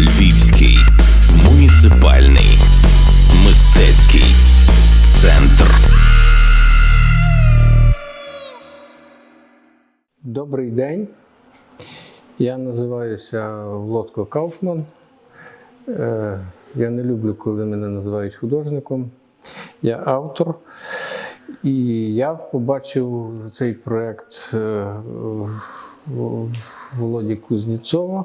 Львівський муніципальний мистецький центр. Добрий день. Я називаюся Володко Кауфман. Е, Я не люблю, коли мене називають художником. Я автор. І я побачив цей проєкт е, Володі Кузнєцова,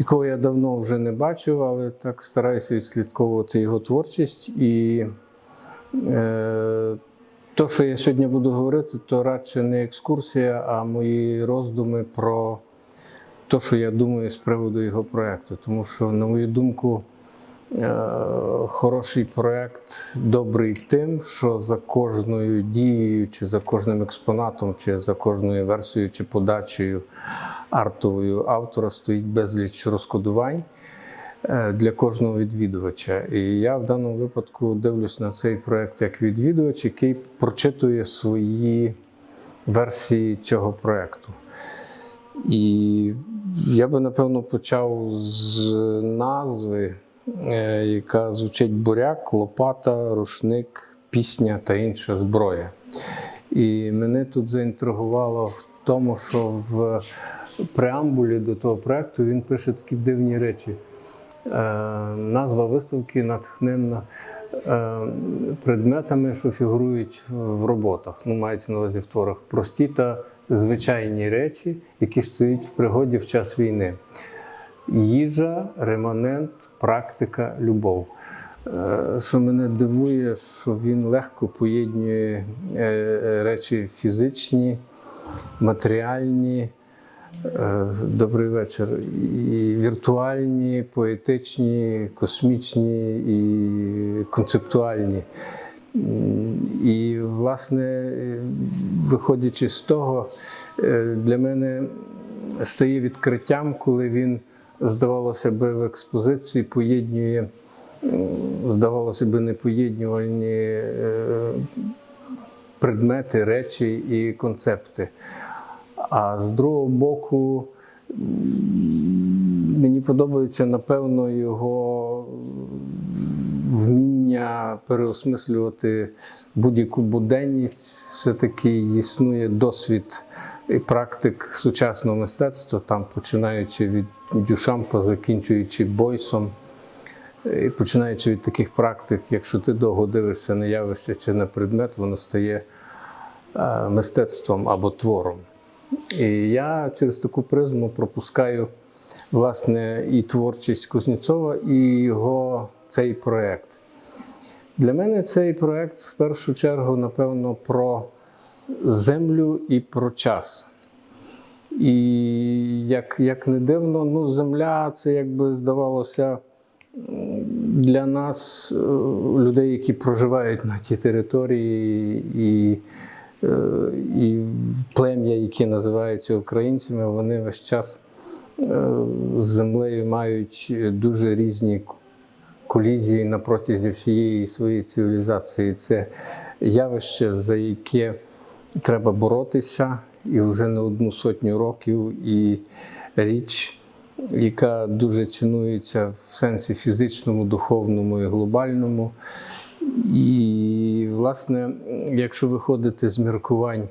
якого я давно вже не бачив, але так стараюся відслідковувати його творчість. І е, то, що я сьогодні буду говорити, то радше не екскурсія, а мої роздуми про те, що я думаю з приводу його проєкту. Тому що, на мою думку, хороший проєкт добрий тим, що за кожною дією, чи за кожним експонатом, чи за кожною версією, чи подачею артовою автора стоїть безліч розкодувань е, для кожного відвідувача. І я в даному випадку дивлюсь на цей проєкт як відвідувач, який прочитує свої версії цього проєкту. І я би напевно почав з назви, е, яка звучить буряк, лопата, рушник, пісня та інша зброя. І мене тут заінтригувало в тому, що в преамбулі до того проєкту він пише такі дивні речі. Е, назва виставки натхненна е, предметами, що фігурують в роботах. Ну, мається на увазі в творах прості та звичайні речі, які стоять в пригоді в час війни. Їжа, реманент, практика, любов. Е, Що мене дивує, що він легко поєднує е, речі фізичні, матеріальні, Е, Добрий вечір. І віртуальні, поетичні, космічні і концептуальні. І, власне, виходячи з того, для мене стає відкриттям, коли він, здавалося би, в експозиції поєднує, здавалося би, непоєднювальні е, предмети, речі і концепти. А з другого боку, мені подобається, напевно, його вміння переосмислювати будь-яку буденність. Все-таки існує досвід і практик сучасного мистецтва, там починаючи від Дюшампа, закінчуючи Бойсом. І починаючи від таких практик, якщо ти довго дивишся на явище чи на предмет, воно стає е, мистецтвом або твором. І я через таку призму пропускаю власне і творчість Кузнєцова, і його цей проєкт. Для мене цей проєкт в першу чергу, напевно, про землю і про час. І як, як не дивно, ну, земля це якби здавалося для нас, е, людей, які проживають на тій території, і, е, і плем'я, які називаються українцями, вони весь час е, з землею мають дуже різні колізії на протязі всієї своєї цивілізації. Це явище, за яке треба боротися, і вже не одну сотню років, і річ, яка дуже цінується в сенсі фізичному, духовному і глобальному. І, власне, якщо виходити з міркувань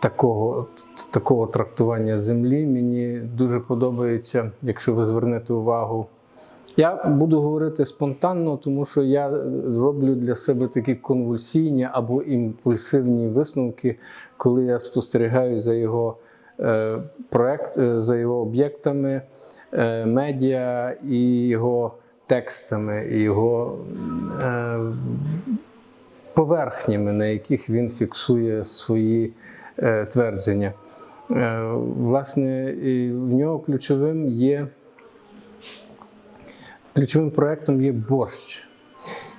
такого, такого трактування землі, мені дуже подобається, якщо ви звернете увагу. Я буду говорити спонтанно, тому що я роблю для себе такі конвульсійні або імпульсивні висновки, коли я спостерігаю за його е, проект, е, за його об'єктами, е, медіа і його текстами, і його поверхнями, на яких він фіксує свої твердження. Власне, в нього ключовим є. Ключовим проєктом є борщ.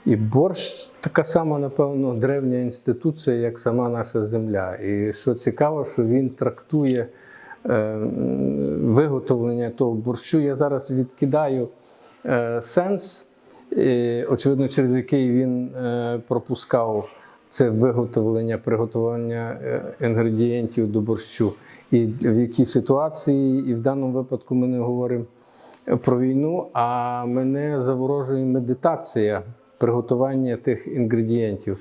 І борщ така сама, напевно, древня інституція, як сама наша земля. І що цікаво, що він трактує е, виготовлення того борщу. Я зараз відкидаю е, сенс, очевидно, через який він е, пропускав це виготовлення, приготування інгредієнтів до борщу. І в якій ситуації, і в даному випадку ми не говоримо про війну, а мене заворожує медитація приготування тих інгредієнтів.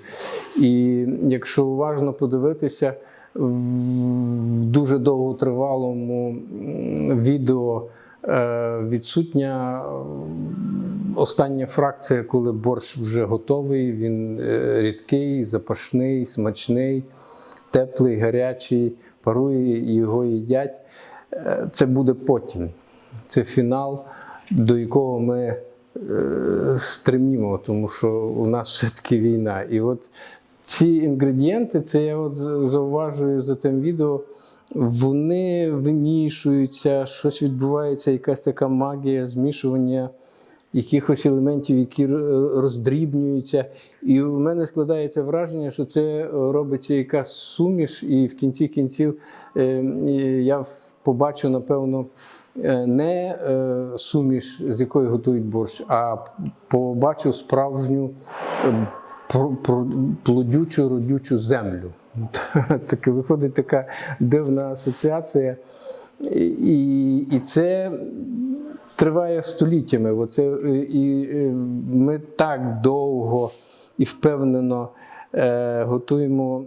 І якщо уважно подивитися, в дуже довготривалому відео е, відсутня остання фракція, коли борщ вже готовий, він е, рідкий, запашний, смачний, теплий, гарячий, парує його їдять. Е, Це буде потім. Це фінал, до якого ми е, стремімо, тому що у нас все-таки війна. І от ці інгредієнти, це я от зауважую за тим відео, вони вимішуються, щось відбувається, якась така магія змішування якихось елементів, які роздрібнюються. І у мене складається враження, що це робиться якась суміш, і в кінці кінців е, я побачу, напевно, не е, суміш, з якої готують борщ, а побачу справжню е, плодючу, родючу землю. Таке виходить така дивна асоціація. І, і це триває століттями. Оце, е, і е, ми так довго і впевнено е, готуємо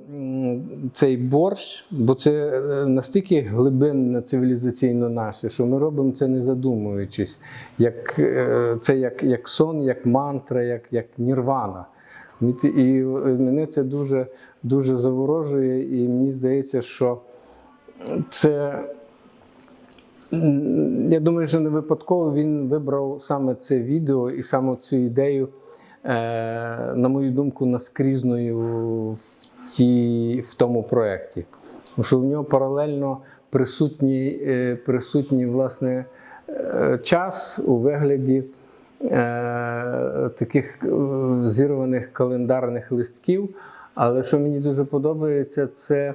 цей борщ, бо це е, настільки глибинно цивілізаційно наше, що ми робимо це не задумуючись. Як, е, це як, як сон, як мантра, як, як нірвана. І мене це дуже, дуже заворожує, і мені здається, що це Я думаю, що не випадково він вибрав саме це відео і саме цю ідею, е, на мою думку, наскрізною в, тій, в тому проєкті. Тому що в нього паралельно присутній, е, присутній власне, е, час у вигляді е, таких е, зірваних календарних листків. Але що мені дуже подобається, це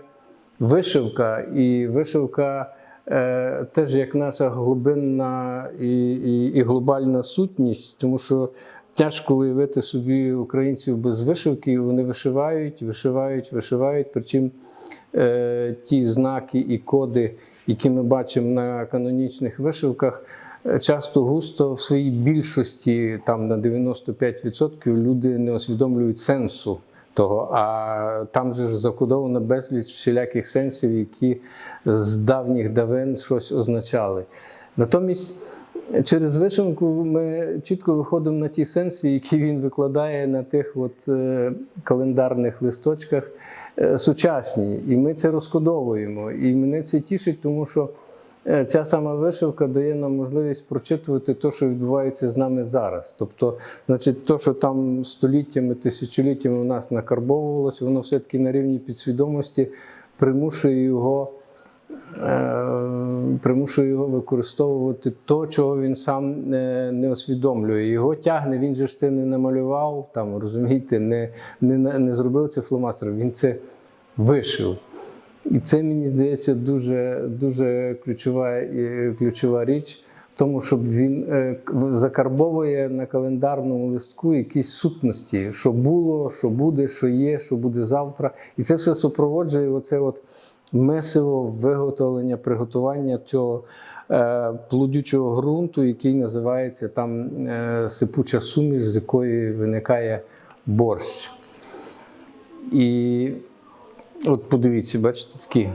вишивка. І вишивка е, теж як наша глибинна і, і, і глобальна сутність, тому що тяжко уявити собі українців без вишивки. Вони вишивають, вишивають, вишивають. Причому е, ті знаки і коди, які ми бачимо на канонічних вишивках, е, часто густо в своїй більшості, там на 95%, люди не усвідомлюють сенсу того. А там же ж закодовано безліч всіляких сенсів, які з давніх давен щось означали. Натомість. Через вишивку ми чітко виходимо на ті сенси, які він викладає на тих от, е, календарних листочках е, сучасні. І ми це розкодовуємо. І мене це тішить, тому що ця сама вишивка дає нам можливість прочитувати те, що відбувається з нами зараз. Тобто, значить, то, що там століттями, тисячоліттями у нас накарбовувалося, воно все-таки на рівні підсвідомості примушує його. Е, примушує його використовувати то, чого він сам не, не усвідомлює. Його тягне, він же ж це не намалював, там, розумієте, не, не, не зробив це фломастером, він це вишив. І це, мені здається, дуже, дуже ключова, е, ключова річ в тому, щоб він е, закарбовує на календарному листку якісь сутності, що було, що буде, що є, що буде завтра. І це все супроводжує оце от месиво виготовлення, приготування цього е, плодючого ґрунту, який називається там е, сипуча суміш, з якої виникає борщ. І от подивіться, бачите, такі.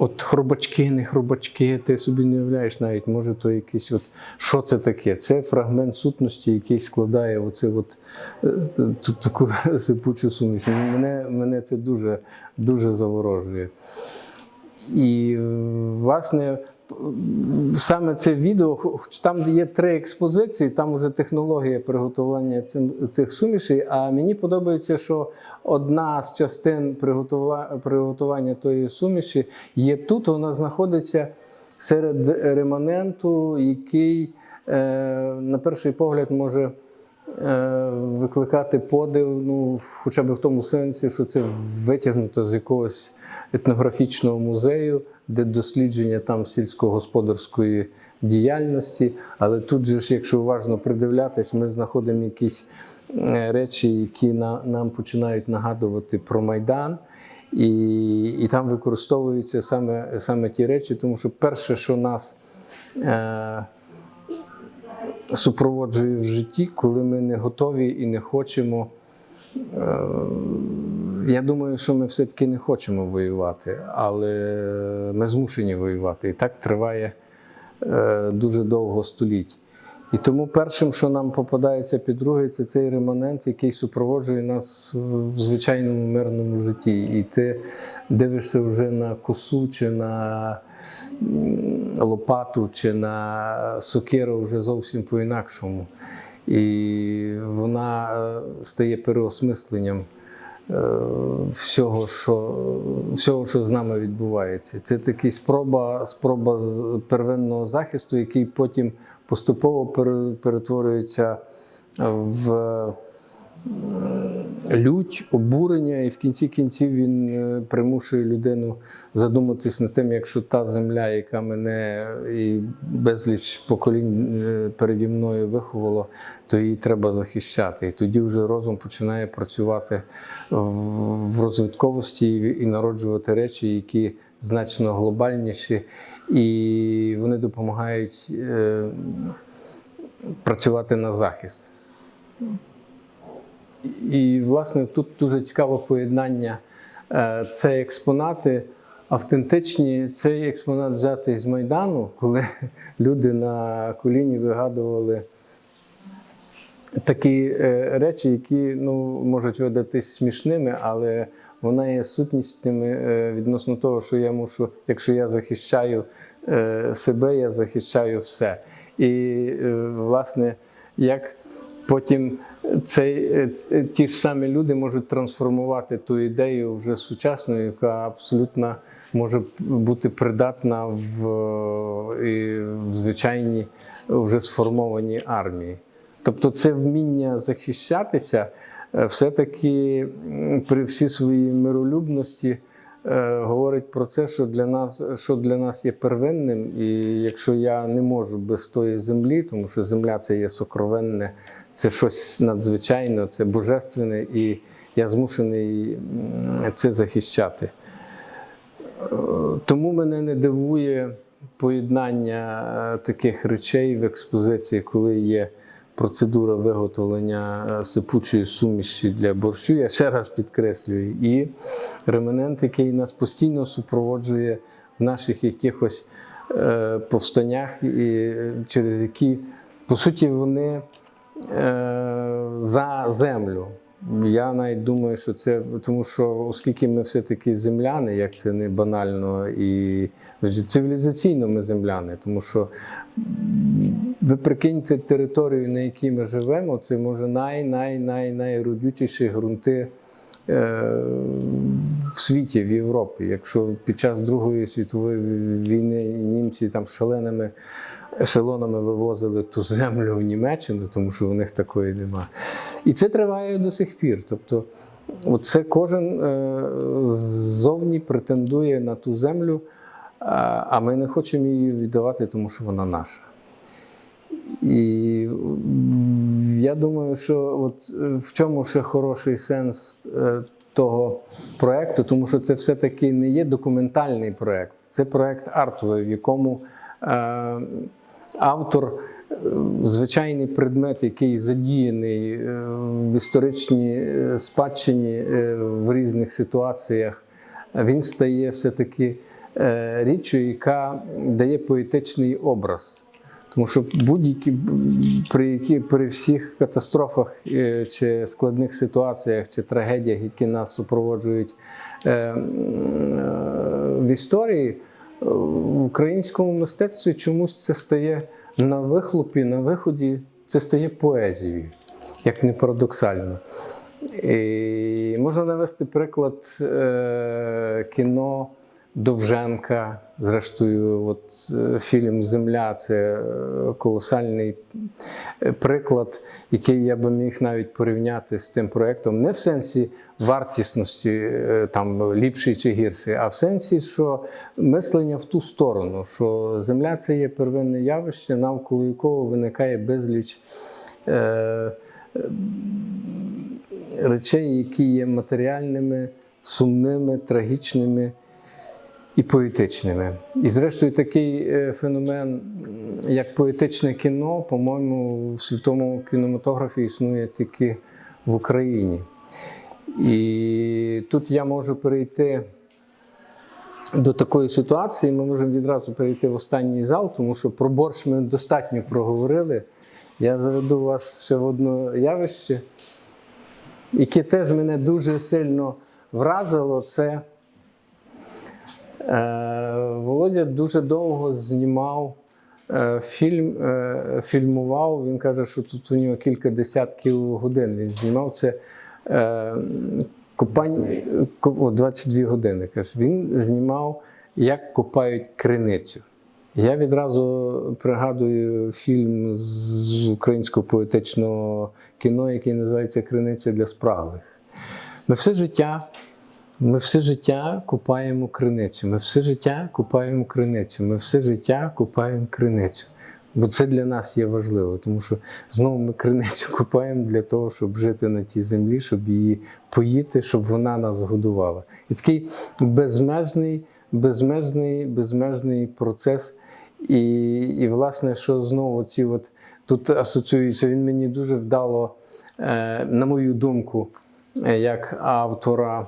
От хробачки, не хробачки, ти собі не уявляєш навіть, може, то якийсь от що це таке? Це фрагмент сутності, який складає оце от, е, тут таку сипучу суміш. Мене, мене це дуже, дуже заворожує. І, е, власне, саме це відео, там є три експозиції, там вже технологія приготування цих сумішей. А мені подобається, що одна з частин приготування тої суміші є тут. Вона знаходиться серед реманенту, який, е, на перший погляд, може. е, Викликати подив, ну, хоча б в тому сенсі, що це витягнуто з якогось етнографічного музею, де дослідження там сільськогосподарської діяльності. Але тут же ж, якщо уважно придивлятись, ми знаходимо якісь е, речі, які на, нам починають нагадувати про Майдан. І, і там використовуються саме, саме ті речі, тому що перше, що нас е, супроводжує в житті, коли ми не готові і не хочемо. Е, Я думаю, що ми все-таки не хочемо воювати, але ми змушені воювати. І так триває е, дуже довго століть. І тому першим, що нам попадається під руки, це цей реманент, який супроводжує нас в звичайному мирному житті. І ти дивишся вже на косу чи на лопату, чи на сокиру вже зовсім по-інакшому. І вона е, стає переосмисленням всього, що, всього, що з нами відбувається. Це така спроба, спроба первинного захисту, який потім поступово перетворюється в лють, обурення, і в кінці кінців він е, примушує людину задуматись над тим, якщо та земля, яка мене і безліч поколінь е, переді мною виховало, то її треба захищати. І тоді вже розум починає працювати в- розвитковості і- і народжувати речі, які значно глобальніші, і вони допомагають е, працювати на захист. І, власне, тут дуже цікаве поєднання. Е, Це експонати автентичні. Цей експонат взятий з Майдану, коли люди на коліні вигадували такі е, речі, які ну, можуть видатись смішними, але вона є сутнісними е, відносно того, що я мушу, якщо я захищаю себе, я захищаю все. І, власне, як потім цей, е, ті ж самі люди можуть трансформувати ту ідею вже сучасну, яка абсолютно може бути придатна в, і в звичайній вже сформованій армії. Тобто це вміння захищатися е, все-таки при всій своїй миролюбності е, говорить про це, що для нас, що для нас є первинним, і якщо я не можу без тої землі, тому що земля це є сокровенне, це щось надзвичайне, це божественне, і я змушений це захищати. Е, Тому мене не дивує поєднання е, таких речей в експозиції, коли є процедура виготовлення е, сипучої суміші для борщу. Я ще раз підкреслюю, і реманент, який нас постійно супроводжує в наших якихось повстаннях, через які, по суті, вони за землю. Я навіть думаю, що це тому, що оскільки ми все-таки земляни, як це не банально, і цивілізаційно ми земляни, тому що ви прикиньте територію, на якій ми живемо, це може най-най-най найродютіші ґрунти е, в світі, в Європі. Якщо під час Другої світової війни німці там шаленими ешелонами вивозили ту землю в Німеччину, тому що у них такої немає. І це триває до сих пір. Тобто, це кожен е, ззовні претендує на ту землю, а а ми не хочемо її віддавати, тому що вона наша. І я думаю, що от е, в чому ще хороший сенс е, того проєкту, тому що це все-таки не є документальний проєкт, це проєкт артовий, в якому е, автор е, звичайний предмет, який задіяний е, в історичній е, спадщині в різних ситуаціях, він стає все-таки річчю, яка дає поетичний образ. Тому що будь-які при, які, при всіх катастрофах чи складних ситуаціях чи трагедіях, які нас супроводжують в історії, в українському мистецтві чомусь це стає на вихлопі, на виході, це стає поезією, як не парадоксально. І можна навести приклад е, кіно Довженка. Зрештою, от е, фільм Земля це е, колосальний е, приклад, який я би міг навіть порівняти з тим проєктом, не в сенсі вартісності, там ліпший чи гірший, а в сенсі, що мислення в ту сторону, що земля це є первинне явище, навколо якого виникає безліч. Е, речей, які є матеріальними, сумними, трагічними. І поетичними. І зрештою, такий е, феномен, як поетичне кіно, по-моєму, в світовому кінематографі існує тільки в Україні. І тут я можу перейти до такої ситуації, ми можемо відразу перейти в останній зал, тому що про борщ ми достатньо проговорили. Я заведу вас ще в одне явище, яке теж мене дуже сильно вразило. Це Володя дуже довго знімав е, фільм, е, фільмував. Він каже, що тут у нього кілька десятків годин він знімав це. Е, о, 22 години. Каже. Він знімав, як копають криницю. Я відразу пригадую фільм з українського поетичного кіно, який називається Криниця для спраглих. Ми все життя, ми все життя купаємо криницю. Ми все життя купаємо криницю. Ми все життя купаємо криницю. Бо це для нас є важливо, тому що знову ми криницю купаємо для того, щоб жити на тій землі, щоб її поїти, щоб вона нас годувала. І такий безмежний, безмежний, безмежний процес. І, і власне, що знову ці от тут асоціюється, він мені дуже вдало, е, на мою думку, е, як автора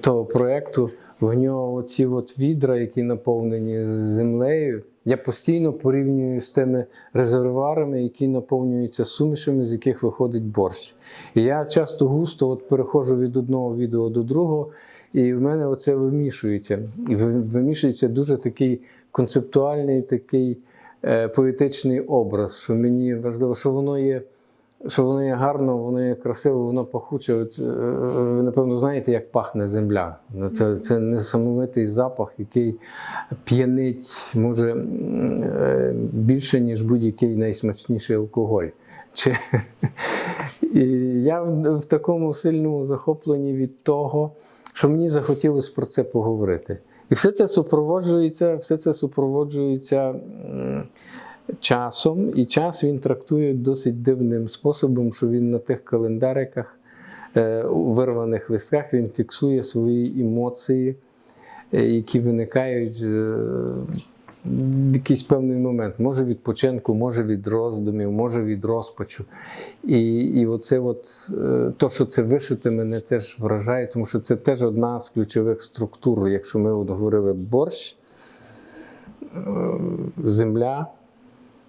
того проєкту, в нього оці от відра, які наповнені землею. Я постійно порівнюю з тими резервуарами, які наповнюються сумішами, з яких виходить борщ. І я часто густо от переходжу від одного відео до другого, і в мене оце вимішується. І вимішується дуже такий концептуальний, такий е, поетичний образ, що мені важливо, що воно є. Що воно є гарно, воно є красиво, воно пахуче. От, е, ви, напевно, знаєте, як пахне земля. Ну, Це, це несамовитий запах, який п'янить, може, е, більше, ніж будь-який найсмачніший алкоголь. Чи... І я в такому сильному захопленні від того, що мені захотілося про це поговорити. І все це супроводжується, все це супроводжується. Часом, і час він трактує досить дивним способом, що він на тих календариках, е, у вирваних листках, він фіксує свої емоції, е, які виникають е, в якийсь певний момент. Може від починку, може від роздумів, може від розпачу. І, і оце от, то, що це вишите, мене теж вражає, тому що це теж одна з ключових структур. Якщо ми от говорили борщ, земля,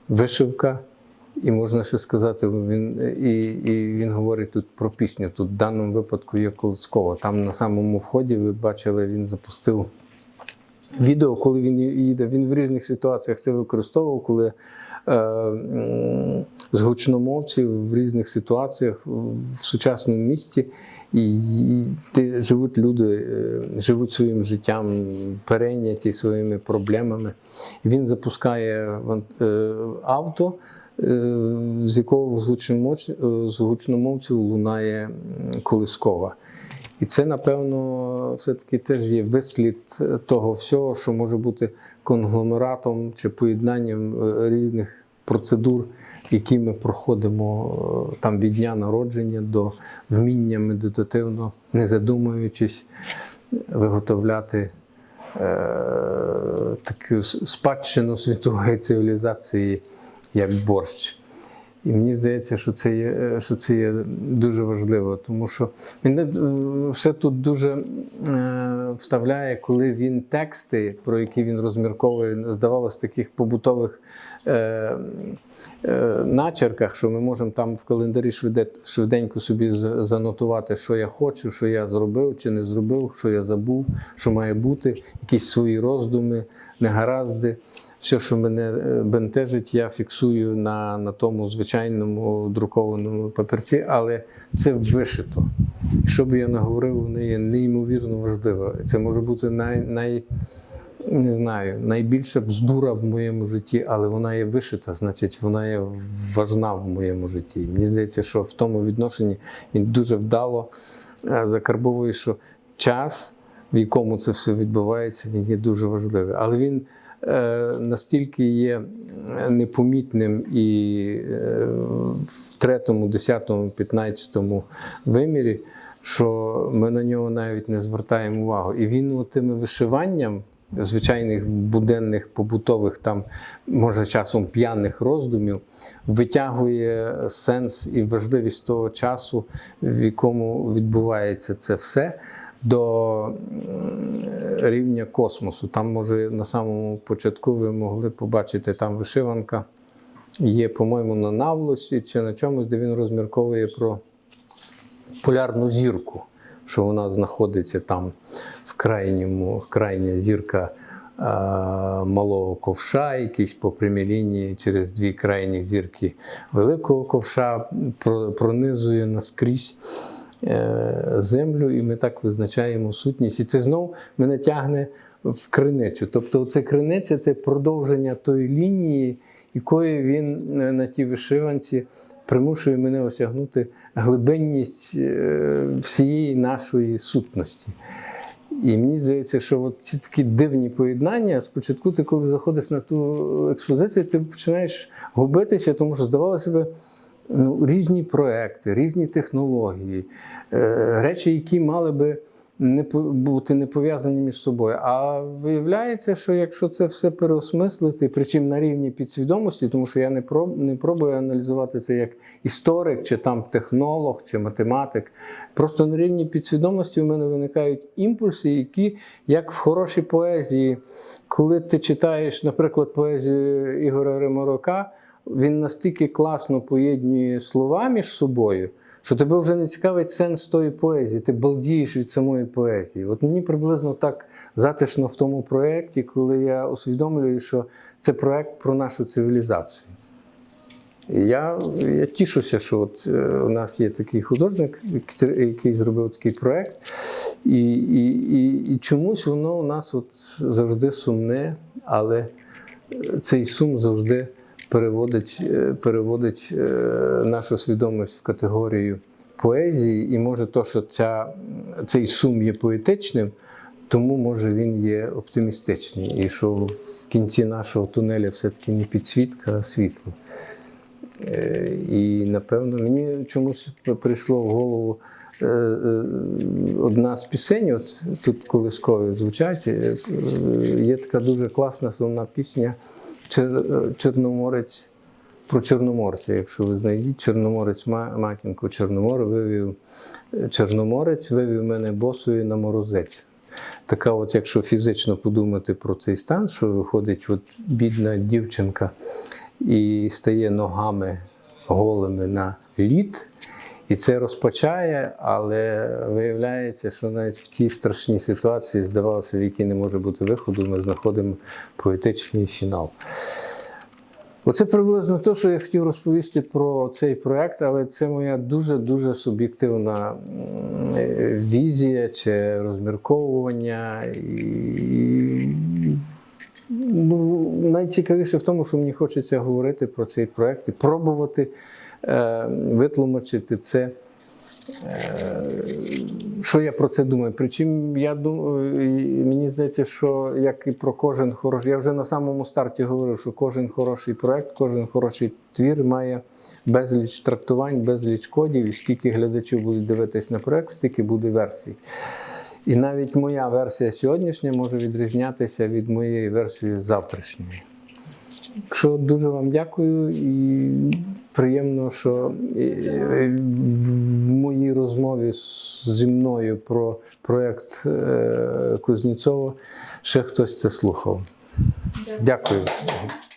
вишивка, і можна ще сказати, він, і, і він говорить тут про пісню. Тут в даному випадку є Колоцкова. Там на самому вході ви бачили, він запустив відео, коли він їде. Він в різних ситуаціях це використовував, коли е, з гучномовців в різних ситуаціях в сучасному місті. І де живуть люди, е, живуть своїм життям, перейняті своїми проблемами. Він запускає е, авто, е, з якого з гучномовців, лунає колискова. І це, напевно, все-таки теж є вислід того всього, що може бути конгломератом чи поєднанням е, різних процедур, які ми проходимо е, там від дня народження до вміння медитативно, не задумуючись, виготовляти е, таку спадщину світової цивілізації, як борщ. І мені здається, що це є, е, що це є дуже важливо, тому що він е, ще тут дуже е, вставляє, коли він тексти, про які він розмірковує, здавалося, таких побутових е, е, начерках, що ми можемо там в календарі швиде, швиденько собі занотувати, що я хочу, що я зробив чи не зробив, що я забув, що має бути, якісь свої роздуми, негаразди. Все, що мене е, бентежить, я фіксую на, на тому звичайному друкованому папірці, але це вишито. Що би я не говорив, воно є неймовірно важливо. Це може бути най, най, не знаю, найбільша бздура в моєму житті, але вона є вишита, значить, вона є важна в моєму житті. Мені здається, що в тому відношенні він дуже вдало е, закарбовує, що час, в якому це все відбувається, він є дуже важливий. Але він настільки є е, непомітним і е, в третьому, десятому, п'ятнадцятому вимірі, що ми на нього навіть не звертаємо увагу. І він тими вишиванням звичайних буденних побутових, там, може, часом п'яних роздумів, витягує сенс і важливість того часу, в якому відбувається це все. До рівня космосу. Там, може, на самому початку ви могли побачити там вишиванка. Є, по-моєму, на навлосі чи на чомусь, де він розмірковує про полярну зірку, що вона знаходиться там в крайньому, крайня зірка а, малого ковша, якийсь по прямій лінії через дві крайні зірки великого ковша пронизує наскрізь е, землю, і ми так визначаємо сутність. І це знов мене тягне в криницю. Тобто, це криниця це продовження тої лінії, якою він е, на тій вишиванці примушує мене осягнути глибинність е, всієї нашої сутності. І мені здається, що от ці такі дивні поєднання, спочатку ти, коли заходиш на ту експозицію, ти починаєш губитися, тому що здавалося би, різні проекти, різні технології, е, речі, які мали би не бути не пов'язані між собою. А виявляється, що якщо це все переосмислити, причому на рівні підсвідомості, тому що я не проб, не пробую аналізувати це як історик, чи там технолог, чи математик. Просто на рівні підсвідомості у мене виникають імпульси, які, як в хорошій поезії, коли ти читаєш, наприклад, поезію Ігоря Римарока, він настільки класно поєднує слова між собою, що тебе вже не цікавить сенс тої поезії, ти балдієш від самої поезії. От мені приблизно так затишно в тому проєкті, коли я усвідомлюю, що це проєкт про нашу цивілізацію. І Я, я тішуся, що от, е, у нас є такий художник, який- зробив такий проєкт, і, і, і, і чомусь воно у нас от завжди сумне, але цей сум завжди переводить, е, переводить е, нашу свідомість в категорію поезії, і може то, що ця, цей сум є поетичним, тому може він є оптимістичний. І що в кінці нашого тунеля все-таки не підсвітка, а світло. Е, І напевно мені чомусь прийшло в голову одна з пісень, от тут колискові звучать. Є така дуже класна сумна пісня «Чер- Чорноморець про Чорноморця. Якщо ви знайдіть, Чорноморець ма- матінку Чорномора вивів Чорноморець, вивів мене босою на морозець. Така, от, якщо фізично подумати про цей стан, що виходить от бідна дівчинка і стає ногами голими на лід, і це розпачає, але виявляється, що навіть в тій страшній ситуації, здавалося, в якій не може бути виходу, ми знаходимо поетичний фінал. Оце приблизно те, що я хотів розповісти про цей проект, але це моя дуже-дуже суб'єктивна візія чи розмірковування. І, ну, найцікавіше в тому, що мені хочеться говорити про цей проект і пробувати витлумачити це. Що я про це думаю? Причому я думаю, мені здається, що як і про кожен хороший, я вже на самому старті говорив, що кожен хороший проект, кожен хороший твір має безліч трактувань, безліч кодів, і скільки глядачів будуть дивитись на проект, стільки буде версій. І навіть моя версія сьогоднішня може відрізнятися від моєї версії завтрашньої. Що дуже вам дякую і приємно, що е, в моїй розмові зі мною про проєкт Кузніцова ще хтось це слухав. Дякую.